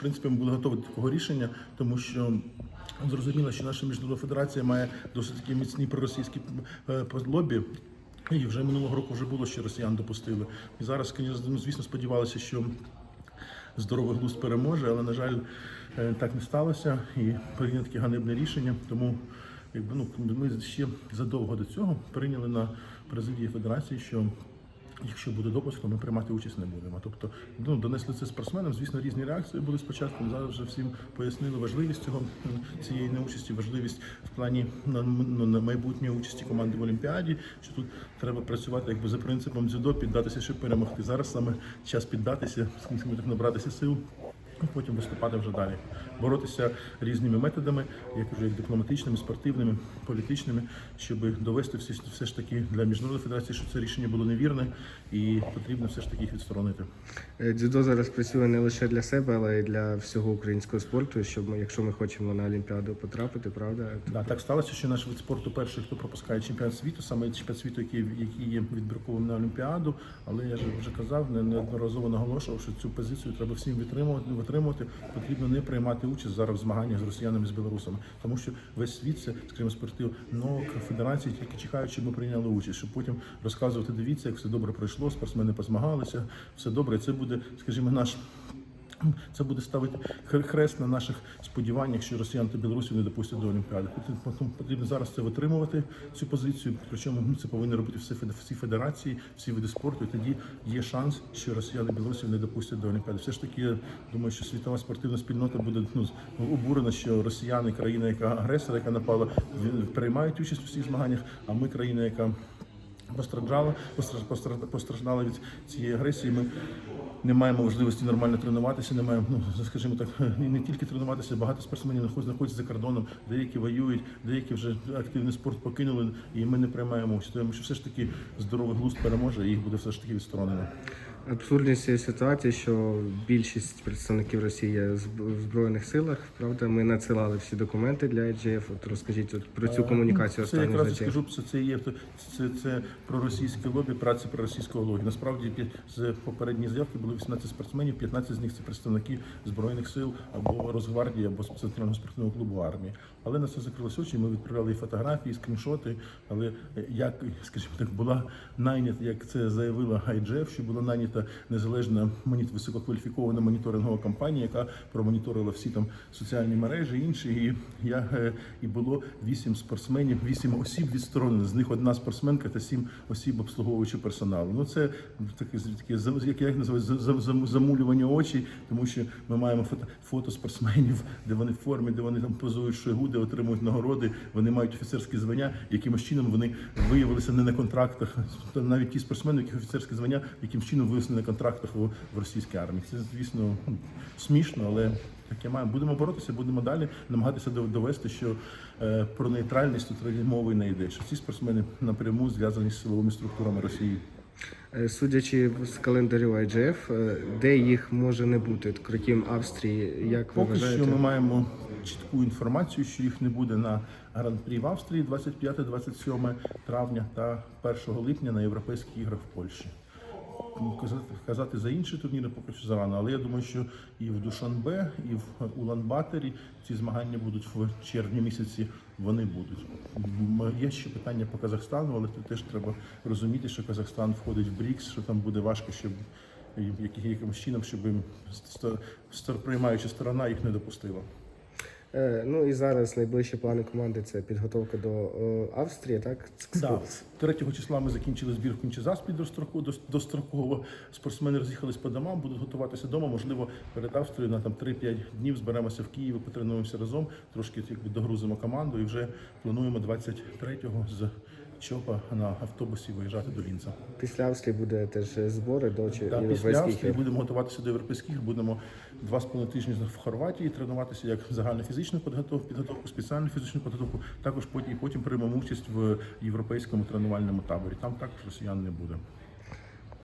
принципі, ми були готові до такого рішення, тому що зрозуміло, що наша міжнародна федерація має досить такі міцні проросійські е, лобі. І вже минулого року вже було, що росіян допустили. І зараз, звісно, сподівалися, що здоровий глузд переможе, але на жаль, е, так не сталося і прийнято таке ганебне рішення. Тому якби ну ми ще задовго до цього прийняли на президії федерації, що якщо буде допуск, то ми приймати участь не будемо. Тобто, ну донесли це спортсменам. Звісно, різні реакції були спочатку. Зараз вже всім пояснили важливість цього цієї неучасті, важливість в плані на, ну, на майбутньої участі команди в Олімпіаді. Що тут треба працювати якби за принципом дзюдо, піддатися, щоб перемогти. Зараз саме час піддатися, набратися сил. І потім виступати вже далі, боротися різними методами, як вже як дипломатичними, спортивними, політичними, щоб довести всі все ж таки для міжнародної федерації, що це рішення було невірне і потрібно все ж таки їх відсторонити. Е, Дзюдо зараз працює не лише для себе, але й для всього українського спорту. Щоб ми, якщо ми хочемо на Олімпіаду потрапити, правда? Да, так сталося, що наш вид спорту перший, хто пропускає чемпіонат світу, саме чемпіонат світу, який, який є відбірковим на Олімпіаду. Але я вже казав, неодноразово наголошував, що цю позицію треба всім витримувати. Витримувати потрібно не приймати участь зараз в змаганнях з росіянами з білорусами, тому що весь світ це, скажімо, спортив ну, федерації тільки чекають, щоб ми прийняли участь, щоб потім розказувати. Дивіться, як все добре пройшло, спортсмени позмагалися, все добре. Це буде, скажімо, наш. Це буде ставити хрест на наших сподіваннях, що росіян та білорусів не допустять до Олімпіади. Потрібно- зараз це витримувати цю позицію. Причому ну, це повинні робити всі федерації, всі види спорту. І тоді є шанс, що росіян і білорусів не допустять до Олімпіади. Все ж таки, я думаю, що світова спортивна спільнота буде ну, обурена, що росіяни, країна, яка агресор, яка напала, приймають участь у всіх змаганнях. А ми країна, яка постраждала, постраждала від цієї агресії. Ми не маємо можливості нормально тренуватися, не маємо, ну скажімо так, не тільки тренуватися, багато спортсменів знаходяться за кордоном, деякі воюють, деякі вже активний спорт покинули, і ми не приймаємо участь. Тому що все ж таки здоровий глузд переможе, і їх буде все ж таки відсторонено. Абсурдність цієї ситуації, що більшість представників Росії є в збройних силах. Правда, ми надсилали всі документи для IGF. От розкажіть от про цю комунікацію Це якраз скажу, це, це є це, це проросійське лобі, праця проросійського лобі. Насправді з попередньої заявки було 18 спортсменів, 15 з них це представники збройних сил або Росгвардії, або центрального спортивного клубу армії. Але на це закрилися очі. Ми відправляли і фотографії, і скріншоти. Але е, як, скажімо так, була найнята, як це заявила IGF, що була найнята незалежна моні- висококваліфікована моніторингова компанія, яка промоніторила всі там соціальні мережі, інші. І я е, і було вісім спортсменів, вісім осіб відсторонено. З них одна спортсменка та сім осіб обслуговуючи персоналу. Ну це таке таке як я їх називаю за- за- зам- замулювання очей, тому що ми маємо фото, фото спортсменів, де вони в формі, де вони там позують шойгу, де отримують нагороди. Вони мають офіцерські звання. Якимось чином вони виявилися не на контрактах. Навіть ті спортсмени, яких офіцерські звання, яким чином виявилися на контрактах в, в російській армії. Це звісно смішно, але таке маємо. Будемо боротися, будемо далі намагатися дов- довести, що е, про нейтральність тут мови не йде. Що ці спортсмени напряму зв'язані з силовими структурами Росії. Е, Судячи з календарю IGF, е, де їх може не бути, крім Австрії, як ви Поки вважаєте? що ми маємо чітку інформацію, що їх не буде на гран-прі в Австрії 25-27 травня та 1 липня на європейських іграх в Польщі. Казати, казати за інші турніри поки що зарано, але я думаю, що і в Душанбе, і в Улан-Баторі ці змагання будуть в червні місяці. Вони будуть. Є ще питання по Казахстану, але тут теж треба розуміти, що Казахстан входить в БРІКС, що там буде важко, щоб якимось чином, щоб приймаюча сторона їх не допустила. Е, Ну і зараз найближчі плани команди це підготовка до е, Австрії, так? Да. 3 числа ми закінчили збір в Кінчезаспі достроково. Спортсмени роз'їхались по домам, будуть готуватися вдома. Можливо, перед Австрією на там 3-5 днів зберемося в Києві, потренуємося разом, трошки якби догрузимо команду і вже плануємо 23-го з ЧОПа на автобусі виїжджати до Лінца. Після Австрії буде теж збори до чи- Да, після Австрії будемо готуватися до європейських. Будемо два з половиною тижні в Хорватії тренуватися як загальну фізичну підготовку, підготовку, спеціальну фізичну підготовку. Також потім, потім приймемо участь в європейському тренувальному таборі. Там також росіян не буде.